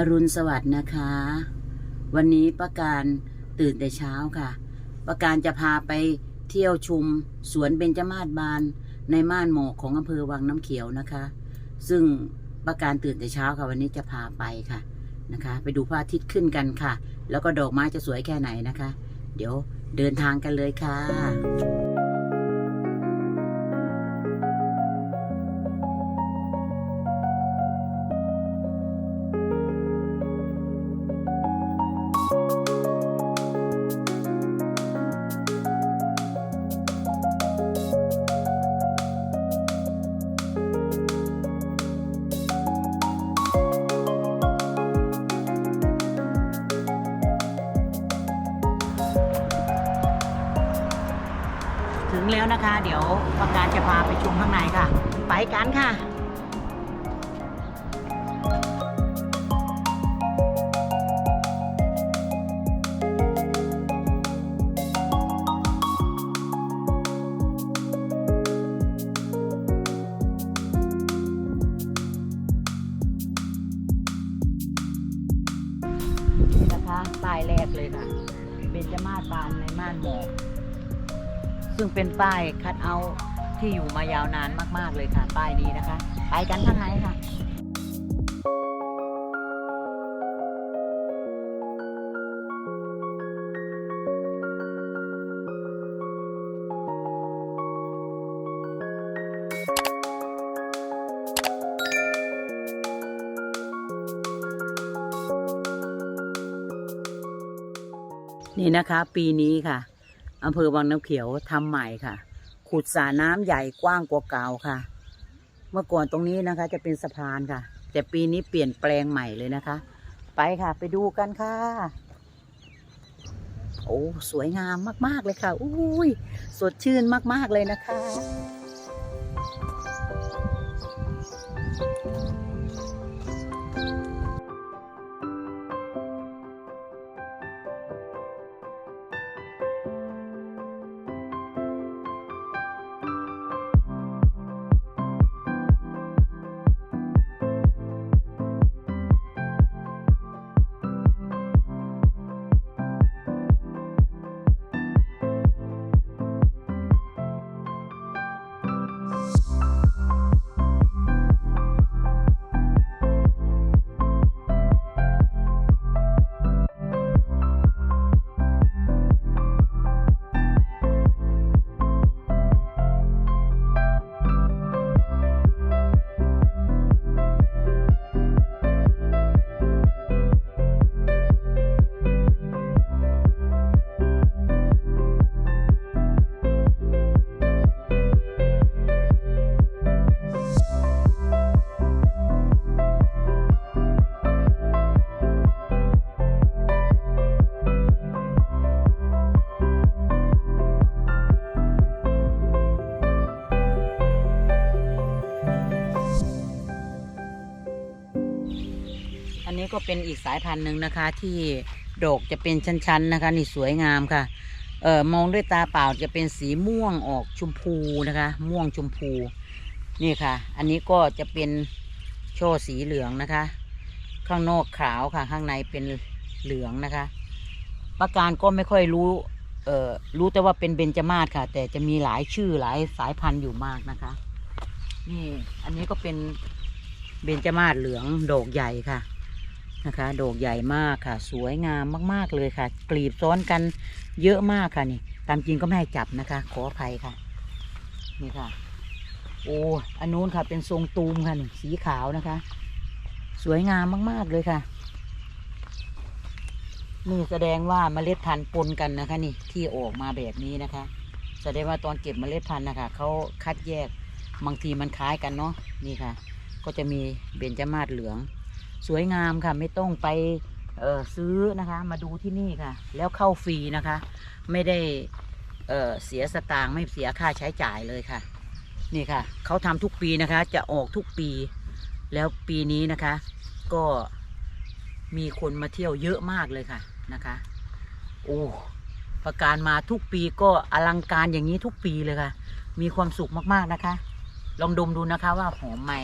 อรุณสวัสดิ์นะคะ วันนี้ประการตื่นแต่เช้าค่ะ ประการจะพาไปเที่ยวชุมสวนเบญจมาศบานในม่านหมอกของอำเภอวังน้ำเขียวนะคะ ซึ่งประการตื่นแต่เช้าค่ะ วันนี้จะพาไปค่ะนะคะ ไปดูพระอาทิตย์ขึ้นกันค่ะ แล้วก็ดอกไม้จะสวยแค่ไหนนะคะ เดี๋ยวเดินทางกันเลยค่ะ จะพาไปชมข้างในค่ะ ไปกันค่ะนี่นะคะป้ายแรกเลยค่ะ เบญจมาศบานในม่านหมอกซึ่งเป็นป้ายคัดเอา ที่อยู่มายาวนานมากๆเลยค่ะป้ายนี้นะคะ ไปกันข้างในค่ะนี่นะคะ ปีนี้ค่ะอำเภอวังน้ำเขียวทำใหม่ค่ะ ขุดสระน้ำใหญ่กว้างกว่าเก่าค่ะ เมื่อก่อนตรงนี้นะคะ จะเป็นสะพานค่ะ แต่ปีนี้เปลี่ยนแปลงใหม่เลยนะคะ ไปค่ะ ไปดูกันค่ะ โอ้สวยงามมาก ๆ เลยค่ะอุ้ยสดชื่นมาก ๆ เลยนะคะ ก็เป็นอีกสายพันธุ์หนึ่งนะคะ ที่ดอกจะเป็นชั้นๆนะคะนี่สวยงามค่ะ เอ่อมองด้วยตาเปล่าจะเป็นสีม่วงออกชมพูนะคะ ม่วงชมพูนี่ค่ะ อันนี้ก็จะเป็นโชว์สีเหลืองนะคะ ข้างนอกขาวค่ะ ข้างในเป็นเหลืองนะคะประการก็ไม่ค่อยรู้ เอ่อรู้แต่ว่าเป็นเบญจมาศค่ะ แต่จะมีหลายชื่อหลายสายพันธุ์อยู่มากนะคะ นี่ อันนี้ก็เป็นเบญจมาศเหลืองดอกใหญ่ค่ะ นะคะ ดอกใหญ่มากค่ะ สวยงามมากๆเลยค่ะ กลีบซ้อนกันเยอะมากค่ะนี่ ตามจริงก็ไม่ให้จับนะคะ ขออภัยค่ะ นี่ค่ะ โอ้อันนู้นค่ะ เป็นทรงตูมค่ะนี่สีขาวนะคะ สวยงามมากๆเลยค่ะนี่แสดงว่าเมล็ดพันธุ์ปนกันนะคะ นี่ที่ออกมาแบบนี้นะคะ แสดงว่าตอนเก็บเมล็ดพันธุ์นะคะเขาคัดแยกบางทีมันคล้ายกันเนาะนี่ค่ะ ก็จะมีเบญจมาศเหลือง สวยงามค่ะ ไม่ต้องไปซื้อนะคะ มาดูที่นี่ค่ะ แล้วเข้าฟรีนะคะ ไม่ได้เอ่อเสียสตางค์ไม่เสียค่าใช้จ่ายเลยค่ะ นี่ค่ะเขาทำทุกปีนะคะ จะออกทุกปี แล้วปีนี้นะคะ ก็มีคนมาเที่ยวเยอะมากเลยค่ะนะคะโอ้ประการมาทุกปีก็อลังการอย่างนี้ทุกปีเลยค่ะ มีความสุขมากๆนะคะ ลองดมดูนะคะว่าหอมไหม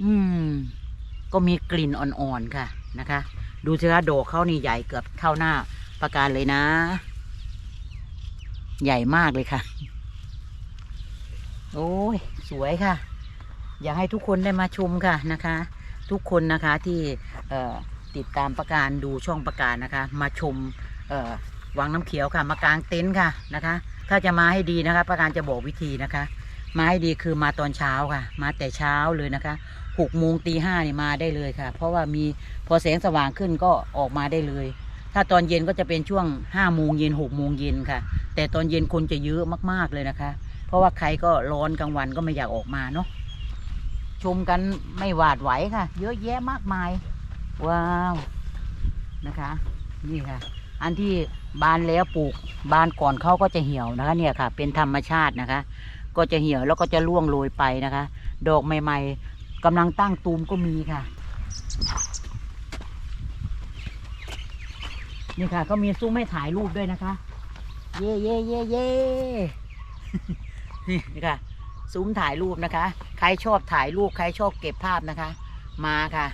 อืม ก็มีกลิ่นอ่อนๆค่ะนะคะ ดูสิคะดอกเขานี่ใหญ่เกือบเท่าหน้าประการเลยนะ ใหญ่มากเลยค่ะ โอ้ย สวยค่ะ อยากให้ทุกคนได้มาชมค่ะนะคะ ทุกคนนะคะที่ติดตามประการดูช่องประการนะคะ มาชมวังน้ำเขียวค่ะ มากางเต็นท์ค่ะนะคะ ถ้าจะมาให้ดีนะคะ ประการจะบอกวิธีนะคะ มาให้ดีคือมาตอนเช้าค่ะ มาแต่เช้าเลยนะคะ หกโมงตีห้านี่มาได้เลยค่ะ เพราะว่ามีพอแสงสว่างขึ้นก็ออกมาได้เลย ถ้าตอนเย็นก็จะเป็นช่วงห้าโมงเย็นหกโมงเย็นค่ะ แต่ตอนเย็นคนจะเยอะมาก ๆเลยนะคะ เพราะว่าใครก็ร้อนกลางวันก็ไม่อยากออกมาเนาะชมกันไม่หวาดไหวค่ะ เยอะแยะมากมาย ว้าวนะคะ นี่ค่ะ อันที่บานแล้วปลูกบานก่อนเขาก็จะเหี่ยวนะคะ เนี่ยค่ะ เป็นธรรมชาตินะคะ ก็จะเหี่ยวแล้วก็จะร่วงโรยไปนะคะ ดอกใหม่ ๆ กำลังตั้งตูมก็มีค่ะ นี่ค่ะ ก็มีซุ้มให้ถ่ายรูปด้วยนะคะ เย่เย่เย่เย่นี่ค่ะ ซุ้มถ่ายรูปนะคะ ใครชอบถ่ายรูป ใครชอบเก็บภาพนะคะ มาค่ะ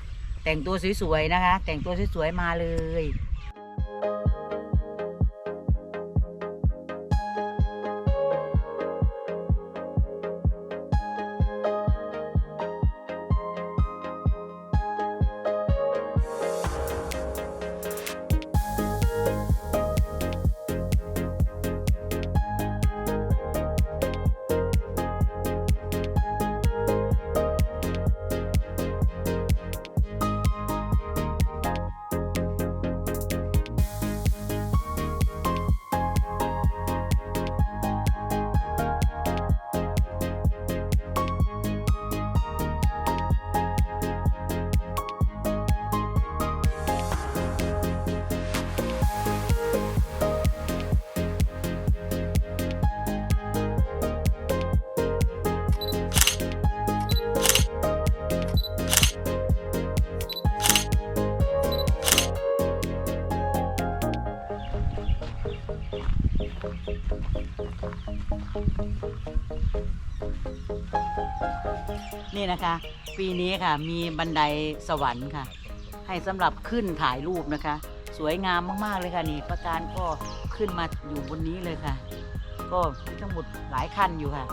แต่งตัวสวยๆนะคะ แต่งตัวสวยๆมาเลย นี่นะคะ ปีนี้ค่ะมีบันไดสวรรค์ค่ะ ให้สำหรับขึ้นถ่ายรูปนะคะ สวยงามมากๆเลยค่ะนี่ประการก็ขึ้นมาอยู่บนนี้เลยค่ะ ก็มีทั้งหมดหลายคันอยู่ค่ะ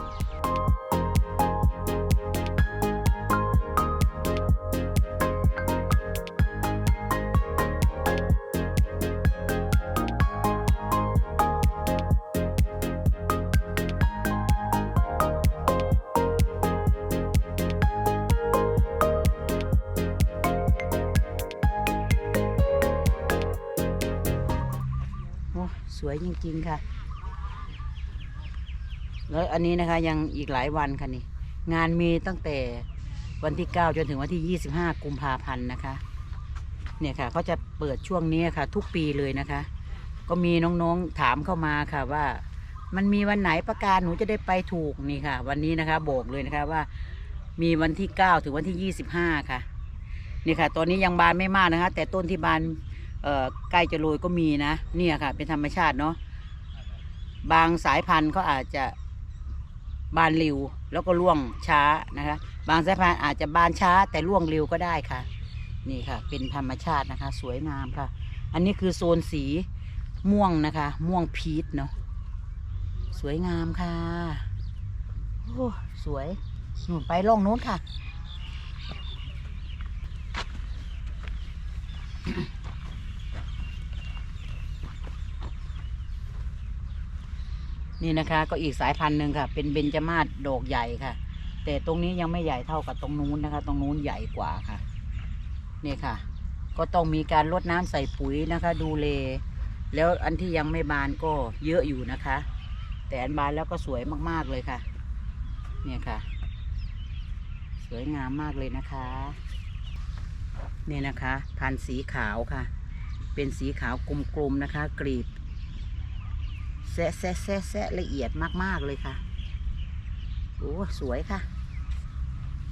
ริง ๆ ค่ะ แล้วอันนี้นะคะยังอีกหลายวันค่ะนี่ งานมีตั้งแต่วันที่ 9 จนถึงวันที่ 25 กุมภาพันธ์นะคะ เนี่ยค่ะเขาจะเปิดช่วงนี้ค่ะ ทุกปีเลยนะคะ ก็มีน้องๆถามเข้ามาค่ะว่า มันมีวันไหนประกาศหนูจะได้ไปถูกนี่ค่ะ วันนี้นะคะบอกเลยนะคะว่า มีวันที่ 9 ถึงวันที่ 25 ค่ะนี่ค่ะตอนนี้ยังบานไม่มากนะคะ แต่ต้นที่บานใกล้จะโรยก็มีนะ เนี่ยค่ะ เป็นธรรมชาติเนาะ บางสายพันธุ์เขาอาจจะบานเร็วแล้วก็ร่วงช้านะคะ บางสายพันธุ์อาจจะบานช้าแต่ร่วงเร็วก็ได้ค่ะ นี่ค่ะ เป็นธรรมชาตินะคะ สวยงามค่ะ อันนี้คือโซนสีม่วงนะคะ ม่วงพีชเนาะสวยงามค่ะโอ้สวยหนูไปล่องนู้นค่ะ นี่นะคะก็อีกสายพันธุ์หนึ่งค่ะ เป็นเบญจมาศดอกใหญ่ค่ะ แต่ตรงนี้ยังไม่ใหญ่เท่ากับตรงนู้นนะคะ ตรงนู้นใหญ่กว่าค่ะนี่ค่ะ ก็ต้องมีการรดน้ำใส่ปุ๋ยนะคะ ดูเลแล้วอันที่ยังไม่บานก็เยอะอยู่นะคะ แต่อันบานแล้วก็สวยมากๆเลยค่ะ เนี่ยค่ะ สวยงามมากเลยนะคะ เนี่ยนะคะ พันธุ์สีขาวค่ะ เป็นสีขาวกลมๆนะคะ กรีบ แซะแซะแซะแซะละเอียดมาก ๆ เลยค่ะ โอ้สวยค่ะ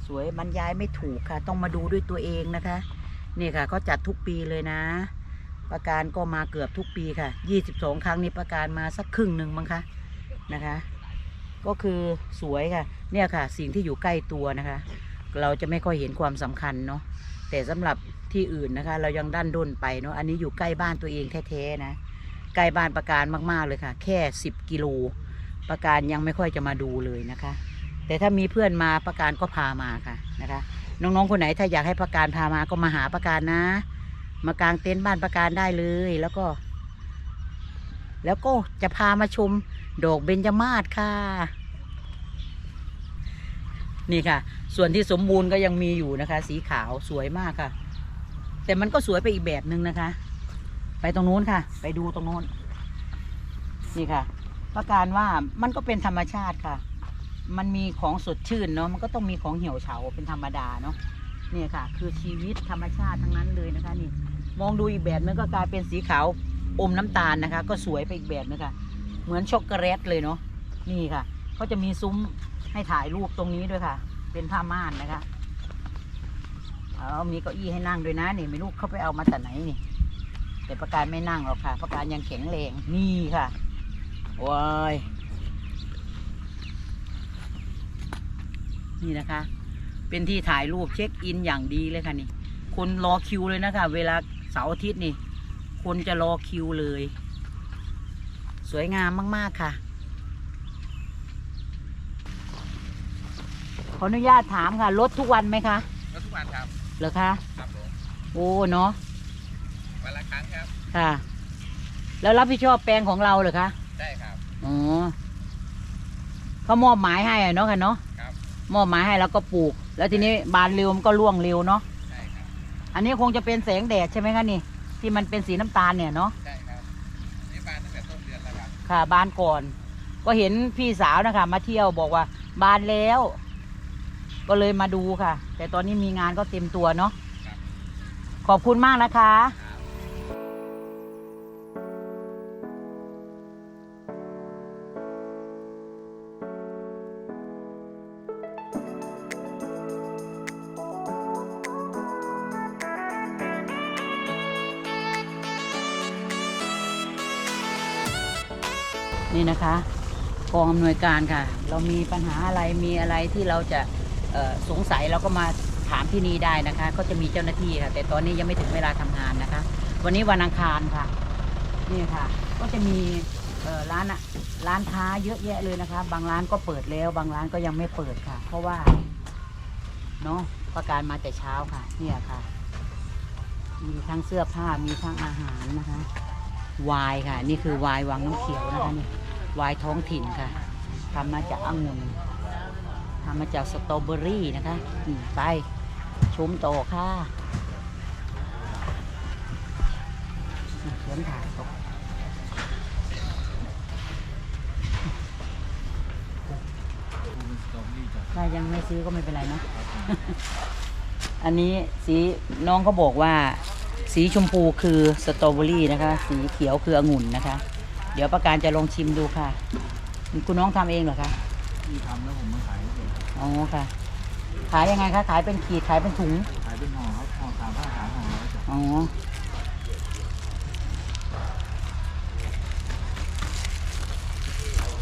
สวยบรรยายไม่ถูกค่ะ ต้องมาดูด้วยตัวเองนะคะ นี่ค่ะเขาจัดทุกปีเลยนะ ประการก็มาเกือบทุกปีค่ะ 22 ครั้งนี้ประการมาสักครึ่งหนึ่งมั้งคะนะคะ ก็คือสวยค่ะ เนี่ยค่ะ สิ่งที่อยู่ใกล้ตัวนะคะ เราจะไม่ค่อยเห็นความสำคัญเนาะแต่สำหรับที่อื่นนะคะ เรายังด้านด้นไปเนาะอันนี้อยู่ใกล้บ้านตัวเองแท้ๆนะ ใกล้บ้านประการมาก ๆ เลยค่ะ แค่สิบกิโลประการยังไม่ค่อยจะมาดูเลยนะคะ แต่ถ้ามีเพื่อนมาประการก็พามาค่ะนะคะ น้องๆคนไหนถ้าอยากให้ประการพามาก็มาหาประการนะ มากางเต็นท์บ้านประการได้เลยแล้วก็ แล้วก็จะพามาชมดอกเบญจมาศค่ะ นี่ค่ะ ส่วนที่สมบูรณ์ก็ยังมีอยู่นะคะ สีขาวสวยมากค่ะ แต่มันก็สวยไปอีกแบบหนึ่งนะคะ ไปตรงนู้นค่ะ ไปดูตรงนู้น นี่ค่ะ ประการว่ามันก็เป็นธรรมชาติค่ะ มันมีของสดชื่นเนาะมันก็ต้องมีของเหี่ยวเฉาเป็นธรรมดาเนาะเนี่ยค่ะ คือชีวิตธรรมชาติทั้งนั้นเลยนะคะ นี่ มองดูอีกแบบนึงก็กลายเป็นสีขาวอมน้ำตาลนะคะ ก็สวยไปอีกแบบนึงค่ะ เหมือนช็อกโกแลตเลยเนาะนี่ค่ะก็จะมีซุ้มให้ถ่ายรูปตรงนี้ด้วยค่ะ เป็นผ้าม่านนะคะเอามีเก้าอี้ให้นั่งด้วยนะนี่ไม่รู้เขาไปเอามาแต่ไหนนี่ แต่ประการไม่นั่งหรอกค่ะ ประการยังแข็งแรงนี่ค่ะว้ายนี่นะคะ เป็นที่ถ่ายรูปเช็คอินอย่างดีเลยค่ะนี่ คนรอคิวเลยนะคะ เวลาเสาร์อาทิตย์นี่ คนจะรอคิวเลย สวยงามมาก ๆ ค่ะ ขออนุญาตถามค่ะ รถทุกวันไหมคะก็ทุกวันครับ เหรอคะ ครับผมโอ้ เนาะวันละค รั้งครับค่ะ แล้วรับผิดชอบแปลงของเราเหรอคะได้ครับ อ๋อเขามอบหมายให้อะเนาะค่ะเนาะครับ มอบหมายให้แล้วก็ปลูก แล้วทีนี้บานเร็วมันก็ร่วงเร็วเนาะใช่ครับ อันนี้คงจะเป็นแสงแดดใช่ไหมคะนี่ ที่มันเป็นสีน้ำตาลเนี่ยเนาะใช่ครับนี่บานตั้งแต่ต้นเดือนแล้วครับค่ะ บานก่อน ก็เห็นพี่สาวนะคะ มาเที่ยวบอกว่า บานแล้ว ก็เลยมาดูค่ะ แต่ตอนนี้มีงานก็เต็มตัวเนาะครับขอบคุณมากนะคะ นี่นะคะกองอำนวยการค่ะ เรามีปัญหาอะไรมีอะไรที่เราจะสงสัยเราก็มาถามที่นี่ได้นะคะก็จะมีเจ้าหน้าที่ค่ะ แต่ตอนนี้ยังไม่ถึงเวลาทำงานนะคะ วันนี้วันอังคารค่ะ นี่ค่ะ ก็จะมีร้านอะร้านค้าเยอะแยะเลยนะคะ บางร้านก็เปิดแล้ว บางร้านก็ยังไม่เปิดค่ะ เพราะว่าเนาะประการมาแต่เช้าค่ะ เนี่ยค่ะ มีทั้งเสื้อผ้ามีทั้งอาหารนะคะวายค่ะ นี่คือวายวังน้ำเขียวนะคะนี่ วายท้องถิ่นค่ะทำมาจากองุ่นทำมาจากสตรอเบอรี่นะคะไปชมต่อค่ะเขียนถ่ายตกถ้ายังไม่ซื้อก็ไม่เป็นไรนะ อันนี้สีน้องเขาบอกว่า สีชมพูคือสตรอเบอรี่นะคะ สีเขียวคือองุ่นนะคะ เดี๋ยวประการจะลองชิมดูค่ะ คุณน้องทำเองเหรอคะที่ทำแล้วผมมาขายเองอ๋อค่ะ ขายยังไงคะขายเป็นขีดขายเป็นถุงขายเป็นห่อครับห่อสามผ้าสามห่อแล้วจะอ๋อ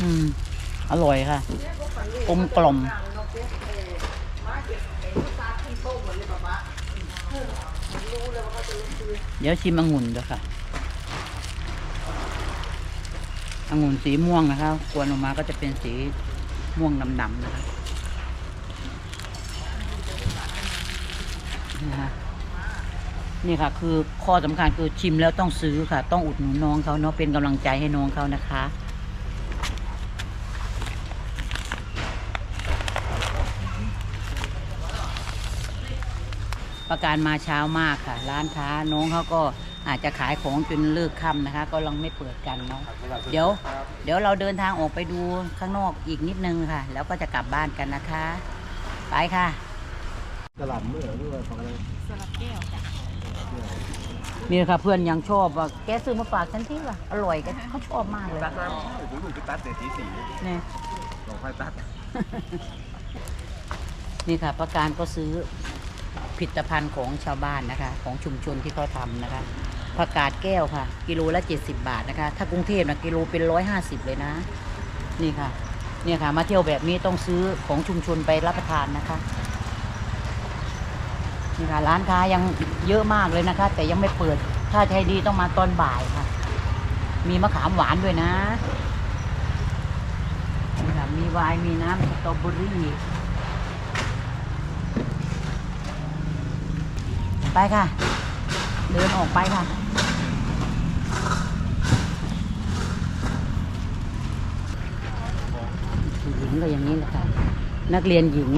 อืมอร่อยค่ะกลมกล่อมเดี๋ยวชิมองุ่นเดี๋ยวค่ะ องุ่นสีม่วงนะคะกวนออกมาก็จะเป็นสีม่วงดำๆนะคะนี่ค่ะนี่ค่ะ คือข้อสำคัญคือชิมแล้วต้องซื้อค่ะ ต้องอุดหนุนน้องเขาเนาะเป็นกำลังใจให้น้องเขานะคะ ประการมาเช้ามากค่ะ ร้านค้าน้องเขาก็ อาจจะขายของจนเลิกค่ำนะคะ ก็ลังไม่เปิดกันเนาะเดี๋ยว เดี๋ยวเราเดินทางออกไปดูข้างนอกอีกนิดนึงค่ะ แล้วก็จะกลับบ้านกันนะคะ ไปค่ะตลาดเมื่อด้วยของอะไรนี่ค่ะเพื่อนยังชอบว่าแกซื้อมาฝากฉันที่ว่ะอร่อยกันเขาชอบมากเลยตัดน้ำผมถูกไปตัดเศษสีสีเนี่ยหลอกไฟตัด นี่ค่ะประการก็ซื้อผลิตภัณฑ์ของชาวบ้านนะคะ ของชุมชนที่เขาทำนะคะ ผักกาดแก้วค่ะ กิโลละ 70 บาทนะคะ ถ้ากรุงเทพนะกิโลเป็นร้อยห้าสิบเลยนะ นี่ค่ะ เนี่ยค่ะ มาเที่ยวแบบนี้ต้องซื้อของชุมชนไปรับประทานนะคะ นี่ค่ะ ร้านค้ายังเยอะมากเลยนะคะ แต่ยังไม่เปิด ถ้าใจดีต้องมาตอนบ่ายค่ะ มีมะขามหวานด้วยนะนี่ค่ะ มีไวน์มีน้ำสตรอเบอรี่ไปค่ะ เดินออกไปค่ะ หญิงก็อย่างนี้แหละค่ะ นักเรียนหญิง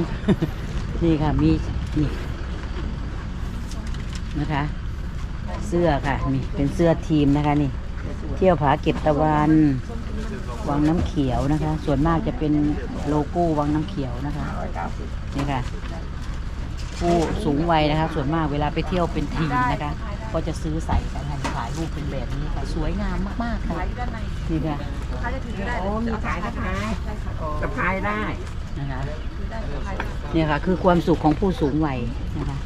นี่ค่ะมีนี่นะคะ เสื้อค่ะนี่เป็นเสื้อทีมนะคะนี่ เที่ยวผาเก็บตะวันวังน้ำเขียวนะคะ ส่วนมากจะเป็นโลโก้วังน้ำเขียวนะคะนี่ค่ะผู้สูงวัยนะคะ ส่วนมากเวลาไปเที่ยวเป็นทีมนะคะ ก็จะซื้อใส่กันค่ะถ่ายรูปเป็นแบบนี้ค่ะสวยงามมากๆค่ะนี่ค่ะโอ้มีขายสะพายสะพายได้นะคะเนี่ยค่ะ คือความสุขของผู้สูงวัยนะคะ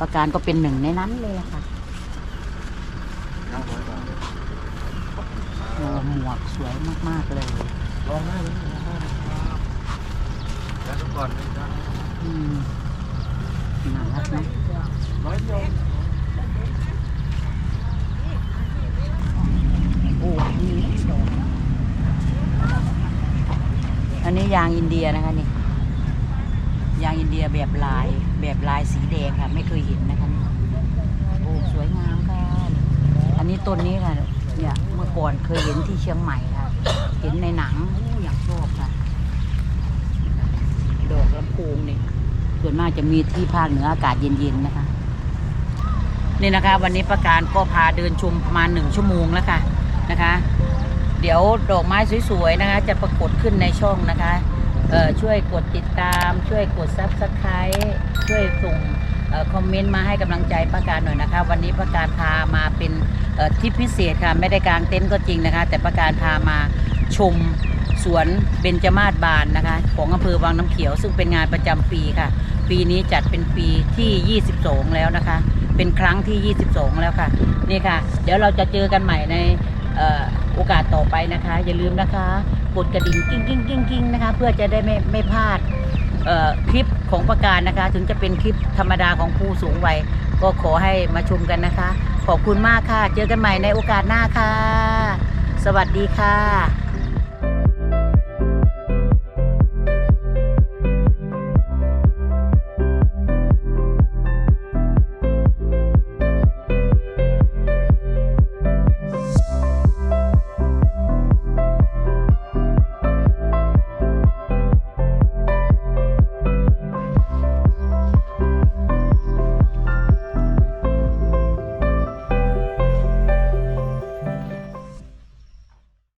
ประการก็เป็นหนึ่งในนั้นเลยค่ะโอ้หมวกสวยมากๆเลยลองได้เลยแล้วทุกคนเลยครับอืมน่ารักนะร้อยเดียว อันนี้ยางอินเดียนะคะนี่ ยางอินเดียแบบลายแบบลายสีแดงค่ะ ไม่เคยเห็นนะคะนี่โอ้สวยงามค่ะ อันนี้ต้นนี้ค่ะเนี่ยเมื่อก่อนเคยเห็นที่เชียงใหม่ค่ะ เห็นในหนังอยากชอบค่ะ ดอกลำโพงนี่ส่วนมากจะมีที่ภาคเหนืออากาศเย็นๆนะคะ นี่นะคะ วันนี้ประการก็พาเดินชมประมาณหนึ่งชั่วโมงแล้วค่ะ นะคะ เดี๋ยวดอกไม้สวยๆนะคะ จะปรากฏขึ้นในช่องนะคะเอ่อช่วยกดติดตาม ช่วยกดซับสไครต์ช่วยส่งออคอมเมนต์มาให้กำลังใจประการหน่อยนะคะ วันนี้ประการพามาเป็นเอ่อทริปพิเศษค่ะไม่ได้กางเต็นท์ก็จริงนะคะ แต่ประการพามาชมสวนเบญจมาศบานนะคะ ของอำเภอวังน้ำเขียว ซึ่งเป็นงานประจำปีค่ะ ปีนี้จัดเป็นปีที่ 22 แล้วนะคะ เป็นครั้งที่ 22 แล้วค่ะ นี่ค่ะ เดี๋ยวเราจะเจอกันใหม่ใน โอกาสต่อไปนะคะ อย่าลืมนะคะ กดกระดิ่งกิ้งกิ้งกิ้งกิ้งนะคะ เพื่อจะได้ไม่ไม่พลาดคลิปของประการนะคะ ถึงจะเป็นคลิปธรรมดาของผู้สูงวัย ก็ขอให้มาชมกันนะคะ ขอบคุณมากค่ะ เจอกันใหม่ในโอกาสหน้าค่ะ สวัสดีค่ะ